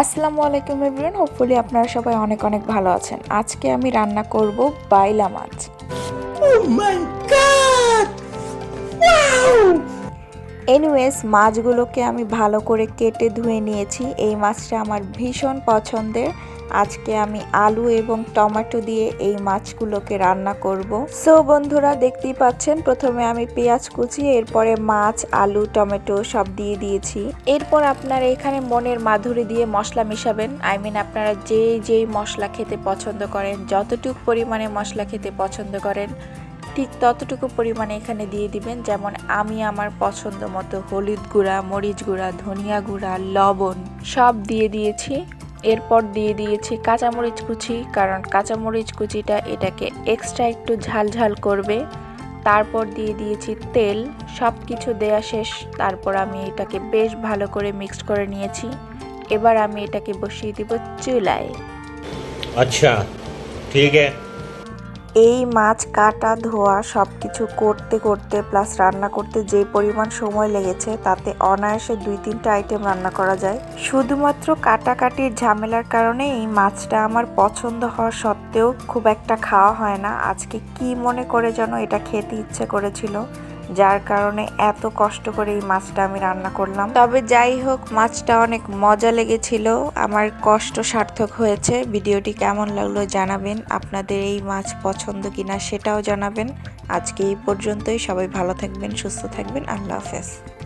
আসসালামু আলাইকুম everyone, hopefully আপনারা সবাই অনেক অনেক ভালো আছেন। আজকে আমি রান্না করব বাইলা মাছ। Oh my god Wow! Anyways মাছগুলোকে আমি ভালো করে কেটে ধুয়ে নিয়েছি। এই মাছটা আমার ভীষণ পছন্দের। আজকে আমি আলু এবং টমেটো দিয়ে এই মাছগুলোকে রান্না করব। সো বন্ধুরা, দেখতেই পাচ্ছেন, প্রথমে আমি পেঁয়াজ কুচি, এরপরে মাছ, আলু, টমেটো সব দিয়ে দিয়েছি। এরপর আপনারা এখানে মনের মাধুরী দিয়ে মশলা মিশাবেন। আই মিন আপনারা যেই যেই মশলা খেতে পছন্দ করেন, যতটুকু পরিমাণে মশলা খেতে পছন্দ করেন ঠিক ততটুকু পরিমাণে এখানে দিয়ে দিবেন। যেমন আমি আমার পছন্দ মতো হলুদ গুঁড়া, মরিচ গুঁড়া, ধনিয়া গুঁড়া, লবণ সব দিয়ে দিয়েছি। এরপর দিয়ে দিয়েছি কাঁচামরিচ কুচি, কারণ কাঁচামরিচ কুচিটা এটাকে এক্সট্রা একটু ঝালঝাল করবে। তারপর দিয়ে দিয়েছি তেল সব কিছু দেয়া শেষ। তারপর আমি এটাকে বেশ ভালো করে মিক্সড করে নিয়েছি। এবার আমি এটাকে বসিয়ে দিব চুলায়। আচ্ছা ঠিক আছে। এই মাছ কাটা, ধোয়া সব কিছু করতে করতে প্লাস রান্না করতে যে পরিমাণ সময় লেগেছে, তাতে অনায়াসে দুই, তিনটা আইটেম রান্না করা যায়। শুধুমাত্র কাটাকাটির ঝামেলার কারণে এই মাছটা আমার পছন্দ হওয়া সত্ত্বেও খুব একটা খাওয়া হয় না। আজকে কি মনে করে যেন এটা খেতে ইচ্ছে করেছিল। যার কারণে এত কষ্ট করে এই মাছটা আমি রান্না করলাম। তবে যাই হোক, মাছটা অনেক মজা লেগেছিল। আমার কষ্ট সার্থক হয়েছে। ভিডিওটি কেমন লাগল জানাবেন। আপনাদের এই মাছ পছন্দ কিনা সেটাও জানাবেন। আজকে এই পর্যন্তই। সবাই ভালো থাকবেন, সুস্থ থাকবেন। আল্লাহ হাফেজ।